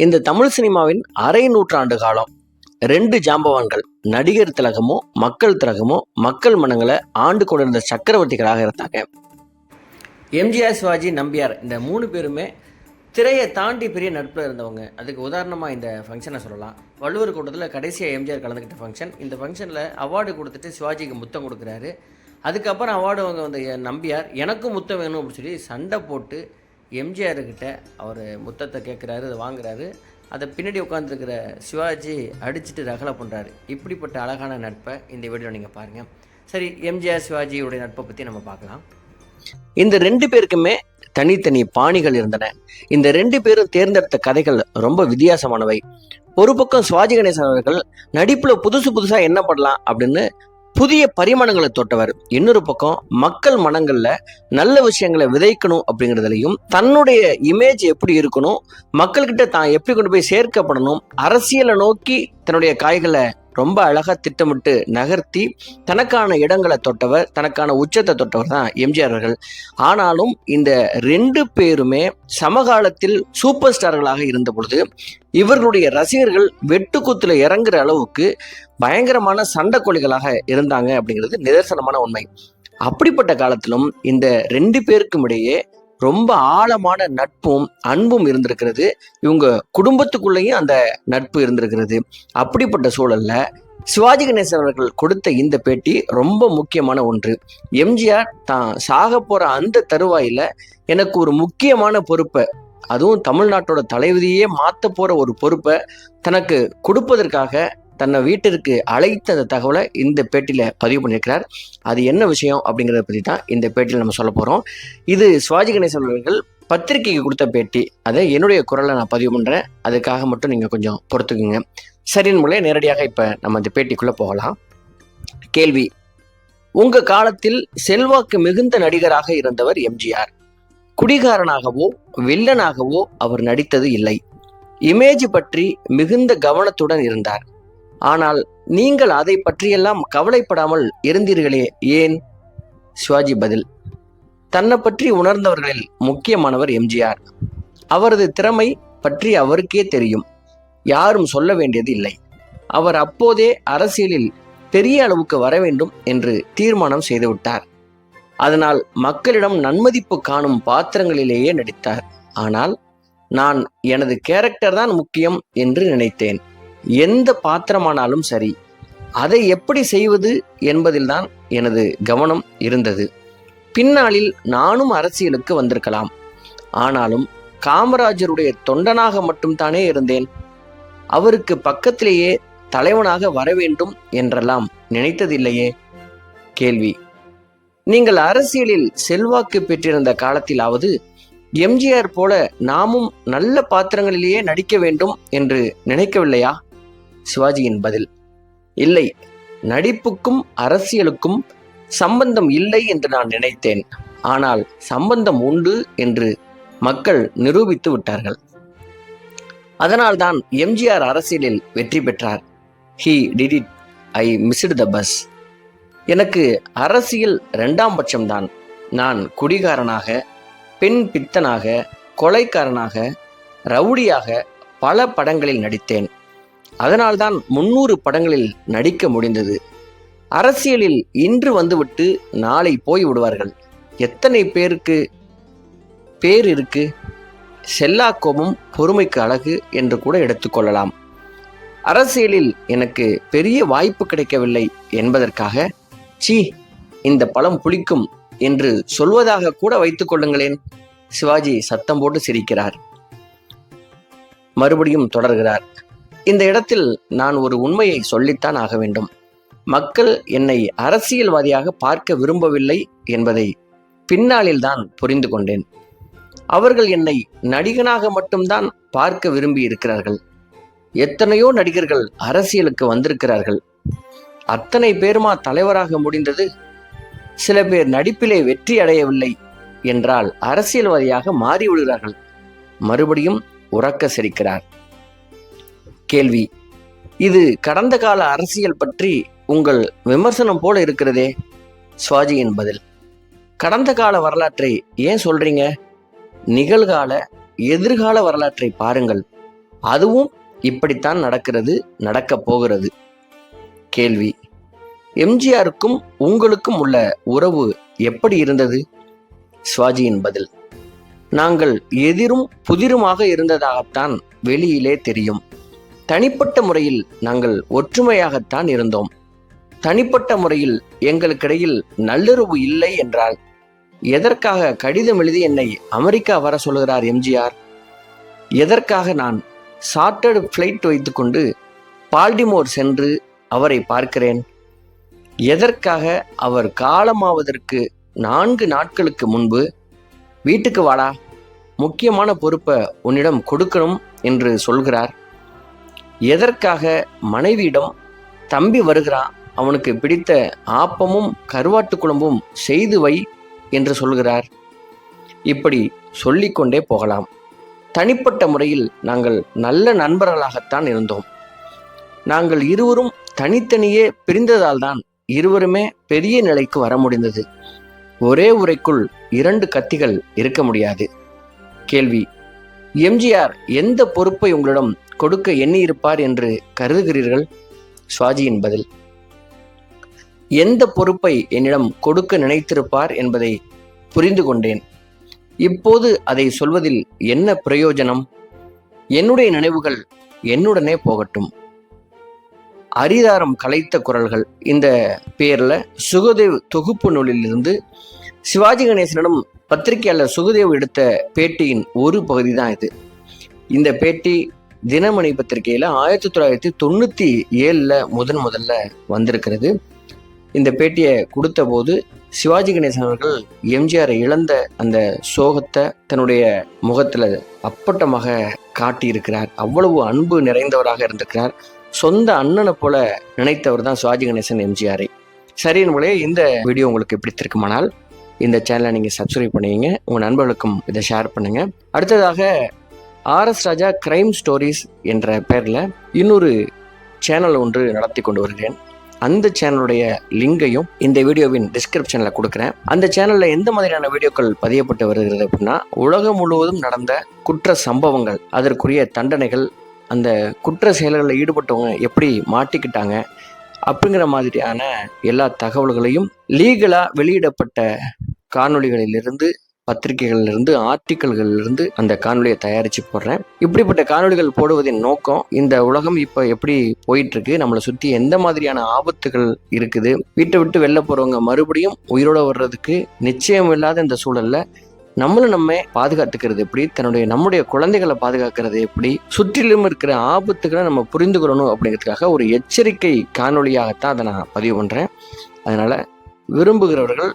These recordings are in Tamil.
இந்த தமிழ் சினிமாவின் அரை நூற்றாண்டு காலம். ரெண்டு ஜாம்பவான்கள் நடிகர் திலகமோ மக்கள் திலகமும் மக்கள் மனங்களை ஆண்டு கொண்டிருந்த சக்கரவர்த்திகளாக இருந்தாங்க. எம்ஜிஆர் சிவாஜி நம்பியார் இந்த மூணு பேருமே திரையை தாண்டி பெரிய நட்பில் இருந்தவங்க. அதுக்கு உதாரணமாக இந்த ஃபங்க்ஷனை சொல்லலாம். வள்ளுவர் கூட்டத்தில் கடைசியாக எம்ஜிஆர் கலந்துக்கிட்ட ஃபங்க்ஷன் இந்த ஃபங்க்ஷனில் அவார்டு கொடுத்துட்டு சிவாஜிக்கு முத்தம் கொடுக்குறாரு. அதுக்கப்புறம் அவார்டு வாங்க வந்த என் நம்பியார் எனக்கும் முத்தம் வேணும் அப்படின்னு சொல்லி சண்டை போட்டு எம்ஜிஆர்கிட்ட அவர் முத்தத்தை கேட்குறாரு அதை வாங்குறாரு. அதை பின்னாடி உட்காந்துருக்கிற சிவாஜி அடிச்சுட்டு ரகலை பண்ணுறாரு இப்படிப்பட்ட அழகான நட்பை இந்த வீடியோவில் நீங்கள் பாருங்கள் சரி எம்ஜிஆர் சிவாஜியுடைய நட்பை பற்றி நம்ம பார்க்கலாம். இந்த ரெண்டு பேருக்குமே தனித்தனி பாணிகள் இருந்தன. இந்த ரெண்டு பேரும் தேர்ந்தெடுத்த கதைகள் ரொம்ப வித்தியாசமானவை. ஒரு பக்கம் சிவாஜி கணேசன் அவர்கள் நடிப்புல புதுசு புதுசா என்ன பண்ணலாம் அப்படின்னு புதிய பரிமாணங்களை தொட்டவர். இன்னொரு பக்கம் மக்கள் மனங்கள்ல நல்ல விஷயங்களை விதைக்கணும் அப்படிங்கிறதுலையும் தன்னுடைய இமேஜ் எப்படி இருக்கணும் மக்கள்கிட்ட தான் எப்படி கொண்டு போய் சேர்க்கப்படணும் அரசியலை நோக்கி தன்னுடைய காய்களை ரொம்ப அழகாக திட்டமிட்டு நகர்த்தி தனக்கான இடங்களை தொட்டவர் தனக்கான உச்சத்தை தொட்டவர் தான் எம்ஜிஆர் அவர்கள். ஆனாலும் இந்த ரெண்டு பேருமே சமகாலத்தில் சூப்பர் ஸ்டார்களாக இருந்த பொழுது இவர்களுடைய ரசிகர்கள் வெட்டுக்குத்துல இறங்குற அளவுக்கு பயங்கரமான சண்டைக்கொலிகளாக இருந்தாங்க அப்படிங்கிறது நிதர்சனமான உண்மை. அப்படிப்பட்ட காலத்திலும் இந்த ரெண்டு பேருக்கும் இடையே ரொம்ப ஆழமான நட்பும் அன்பும் இருந்திருக்கிறது. இவங்க குடும்பத்துக்குள்ளேயும் அந்த நட்பு இருந்திருக்கிறது. அப்படிப்பட்ட சூழல்ல சிவாஜி கணேசன் அவர்கள் கொடுத்த இந்த பேட்டி ரொம்ப முக்கியமான ஒன்று. எம்ஜிஆர் தான் சாக போற அந்த தருவாயில எனக்கு ஒரு முக்கியமான பொறுப்பை அதுவும் தமிழ்நாட்டோட தலைவிதியே மாற்ற போற ஒரு பொறுப்பை தனக்கு கொடுப்பதற்காக தன்னை வீட்டிற்கு அழைத்த அந்த தகவலை இந்த பேட்டியில் பதிவு பண்ணியிருக்கிறார். அது என்ன விஷயம் அப்படிங்கிறத பற்றி தான் இந்த பேட்டியில் நம்ம சொல்ல போகிறோம் இது சிவாஜி கணேசன் அவர்கள் பத்திரிகைக்கு கொடுத்த பேட்டி. அதை என்னுடைய குரலை நான் பதிவு பண்ணுறேன் அதுக்காக மட்டும் நீங்கள் கொஞ்சம் பொறுத்துக்குங்க. சரின்னு மூலம் நேரடியாக இப்போ நம்ம இந்த பேட்டிக்குள்ளே போகலாம். கேள்வி. உங்கள் காலத்தில் செல்வாக்கு மிகுந்த நடிகராக இருந்தவர் எம்ஜிஆர். குடிகாரனாகவோ வில்லனாகவோ அவர் நடித்தது இல்லை. இமேஜ் பற்றி மிகுந்த கவனத்துடன் இருந்தார். ஆனால் நீங்கள் அதை பற்றியெல்லாம் கவலைப்படாமல் இருந்தீர்களே ஏன்? சிவாஜி பதில். தன்னை பற்றி உணர்ந்தவர்களில் முக்கியமானவர் எம்ஜிஆர். அவரது திறமை பற்றி அவருக்கே தெரியும். யாரும் சொல்ல வேண்டியது இல்லை. அவர் அப்போதே அரசியலில் பெரிய அளவுக்கு வர வேண்டும் என்று தீர்மானம் செய்துவிட்டார். அதனால் மக்களிடம் நன்மதிப்பு காணும் பாத்திரங்களிலேயே நடித்தார். ஆனால் நான் எனது கேரக்டர் தான் முக்கியம் என்று நினைத்தேன். எந்த பாத்திரமானாலும் சரி அதை எப்படி செய்வது என்பதில்தான் எனது கவனம் இருந்தது. பின்னாளில் நானும் அரசியலுக்கு வந்திருக்கலாம். ஆனாலும் காமராஜருடைய தொண்டனாக மட்டும்தானே இருந்தேன். அவருக்கு பக்கத்திலேயே தலைவனாக வர வேண்டும் என்றெல்லாம் நினைத்ததில்லையே? கேள்வி. நீங்கள் அரசியலில் செல்வாக்கு பெற்றிருந்த காலத்திலாவது எம்ஜிஆர் போல நாமும் நல்ல பாத்திரங்களிலேயே நடிக்க வேண்டும் என்று நினைக்கவில்லையா? சிவாஜியின் பதில். இல்லை நடிப்புக்கும் அரசியலுக்கும் சம்பந்தம் இல்லை என்று நான் நினைத்தேன். ஆனால் சம்பந்தம் உண்டு என்று மக்கள் நிரூபித்து விட்டார்கள். அதனால்தான் எம்ஜிஆர் அரசியலில் வெற்றி பெற்றார். He did it I missed the bus எனக்கு அரசியல் ரெண்டாம் பட்சம்தான். நான் குடிகாரனாக பெண் பித்தனாக கொலைக்காரனாக ரவுடியாக பல படங்களில் நடித்தேன். அதனால்தான் முன்னூறு படங்களில் நடிக்க முடிந்தது. அரசியலில் இன்று வந்துவிட்டு நாளை போய் விடுவார்கள். எத்தனை பேருக்கு பேர் இருக்கு? செல்லாக்கோமும் பொறுமைக்கு அழகு என்று கூட எடுத்துக்கொள்ளலாம் அரசியலில் எனக்கு பெரிய வாய்ப்பு கிடைக்கவில்லை என்பதற்காக சி இந்த பழம் புளிக்கும் என்று சொல்வதாக கூட வைத்துக் கொள்ளுங்களேன். சிவாஜி சத்தம் போட்டு சிரிக்கிறார். மறுபடியும் தொடர்கிறார். இந்த இடத்தில் நான் ஒரு உண்மையை சொல்லித்தான் ஆக வேண்டும். மக்கள் என்னை அரசியல்வாதியாக பார்க்க விரும்பவில்லை என்பதை பின்னாளில்தான் புரிந்து கொண்டேன். அவர்கள் என்னை நடிகனாக மட்டும்தான் பார்க்க விரும்பி இருக்கிறார்கள் எத்தனையோ நடிகர்கள் அரசியலுக்கு வந்திருக்கிறார்கள். அத்தனை பேருமா தலைவராக முடிந்தது? சில பேர் நடிப்பிலே வெற்றி அடையவில்லை என்றால் அரசியல்வாதியாக மாறிவிடுகிறார்கள். மறுபடியும் உறக்க சிரிக்கிறார். கேள்வி. இது கடந்த கால அரசியல் பற்றி உங்கள் விமர்சனம் போல இருக்கிறதே? சுவாஜியின் பதில். கடந்த கால வரலாற்றை ஏன் சொல்றீங்க? நிகழ்கால எதிர்கால வரலாற்றை பாருங்கள். அதுவும் இப்படித்தான் நடக்கிறது நடக்கப் போகிறது. கேள்வி. எம்ஜிஆருக்கும் உங்களுக்கும் உள்ள உறவு எப்படி இருந்தது? சுவாஜியின் பதில். நாங்கள் எதிரும் புதிருமாக இருந்ததாகத்தான் வெளியிலே தெரியும். தனிப்பட்ட முறையில் நாங்கள் ஒற்றுமையாகத்தான் இருந்தோம். தனிப்பட்ட முறையில் எங்களுக்கிடையில் நல்லுறவு இல்லை என்றால் எதற்காக கடிதம் எழுதி என்னை அமெரிக்கா வர சொல்கிறார் எம்ஜிஆர்? எதற்காக நான் சார்ட்டர்டு ஃப்ளைட் வைத்துக்கொண்டு பால்டிமோர் சென்று அவரை பார்க்கிறேன்? எதற்காக அவர் காலமாவதற்கு நான்கு நாட்களுக்கு முன்பு வீட்டுக்கு வாடா முக்கியமான பொறுப்பை உன்னிடம் கொடுக்கணும் என்று சொல்கிறார்? எதற்காக மனைவியிடம் தம்பி வருகிறான்? அவனுக்கு பிடித்த ஆப்பமும் கருவாட்டு குழம்பும் செய்து வை என்று சொல்கிறார். இப்படி சொல்லிக்கொண்டே போகலாம். தனிப்பட்ட முறையில் நாங்கள் நல்ல நண்பர்களாகத்தான் இருந்தோம். நாங்கள் இருவரும் தனித்தனியே பிரிந்ததால் தான் இருவருமே பெரிய நிலைக்கு வர முடிந்தது. ஒரே உரைக்குள் இரண்டு கத்திகள் இருக்க முடியாது. கேள்வி எம்ஜிஆர் எந்த பொறுப்பை உங்களிடம் கொடுக்க எண்ணியிருப்பார் என்று கருதுகிறீர்கள்? சுவாஜியின் பதில். எந்த பொறுப்பை என்னிடம் கொடுக்க நினைத்திருப்பார் என்பதை புரிந்து கொண்டேன். இப்போது அதை சொல்வதில் என்ன பிரயோஜனம்? என்னுடைய நினைவுகள் என்னுடனே போகட்டும். அரிதாரம் கலைத்த குரல்கள். இந்த பேரில் சுகதேவ் தொகுப்பு நூலிலிருந்து சிவாஜி கணேசனிடம் பத்திரிகையாளர் சுகதேவ் எடுத்த பேட்டியின் ஒரு பகுதி தான் இது. இந்த பேட்டி தினமணி பத்திரிகையில ஆயிரத்தி தொள்ளாயிரத்தி தொண்ணூத்தி ஏழுல முதன் முதல்ல வந்திருக்கிறது. இந்த பேட்டியை கொடுத்த போது சிவாஜி கணேசன் அவர்கள் எம்ஜிஆரை இழந்த அந்த சோகத்தை தன்னுடைய முகத்துல அப்பட்டமாக காட்டியிருக்கிறார். அவ்வளவு அன்பு நிறைந்தவராக இருந்திருக்கிறார். சொந்த அண்ணனை போல நினைத்தவர் தான் சிவாஜி கணேசன் எம்ஜிஆரை. சரி நம்மளே இந்த வீடியோ உங்களுக்கு பிடித்திருக்குமானால் இந்த சேனலை நீங்கள் சப்ஸ்கிரைப் பண்ணுவீங்க உங்கள் நண்பர்களுக்கும் இதை ஷேர் பண்ணுங்கள் அடுத்ததாக ஆர்எஸ் ராஜா கிரைம் ஸ்டோரிஸ் என்ற பெயரில் இன்னொரு சேனல் ஒன்று நடத்தி கொண்டு வருகிறேன். அந்த சேனலுடைய லிங்கையும் இந்த வீடியோவின் டிஸ்கிரிப்ஷனில் கொடுக்குறேன். அந்த சேனலில் எந்த மாதிரியான வீடியோக்கள் பதியப்பட்டு வருகிறது அப்படின்னா உலகம் முழுவதும் நடந்த குற்ற சம்பவங்கள் அதற்குரிய தண்டனைகள் அந்த குற்ற செயல்களில் ஈடுபட்டவங்க எப்படி மாட்டிக்கிட்டாங்க அப்படிங்கிற மாதிரியான எல்லா தகவல்களையும் லீகலாக வெளியிடப்பட்ட காணொளிகளிலிருந்து பத்திரிகைகளிலிருந்து ஆர்டிக்கல்களிலிருந்து அந்த காணொலியை தயாரித்து போடுறேன். இப்படிப்பட்ட காணொளிகள் போடுவதின் நோக்கம் இந்த உலகம் இப்போ எப்படி போயிட்டு இருக்கு நம்மளை சுற்றி எந்த மாதிரியான ஆபத்துகள் இருக்குது வீட்டை விட்டு வெளில போகிறவங்க மறுபடியும் உயிரோட வர்றதுக்கு நிச்சயம் இல்லாத இந்த சூழல்ல நம்மளை நம்ம பாதுகாத்துக்கிறது எப்படி தன்னுடைய நம்முடைய குழந்தைகளை பாதுகாக்கிறது எப்படி சுற்றிலும் இருக்கிற ஆபத்துக்களை நம்ம புரிந்துக்கிறணும் அப்படிங்கிறதுக்காக ஒரு எச்சரிக்கை காணொலியாகத்தான் அதை நான் பதிவு பண்ணுறேன் அதனால் விரும்புகிறவர்கள்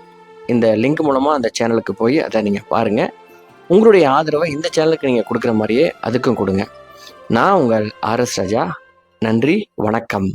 இந்த லிங்க் மூலமாக அந்த சேனலுக்கு போய் அதை நீங்கள் பாருங்கள் உங்களுடைய ஆதரவை இந்த சேனலுக்கு நீங்கள் கொடுக்குற மாதிரியே அதுக்கும் கொடுங்க. நான் உங்கள் ஆர்எஸ் ராஜா. நன்றி வணக்கம்.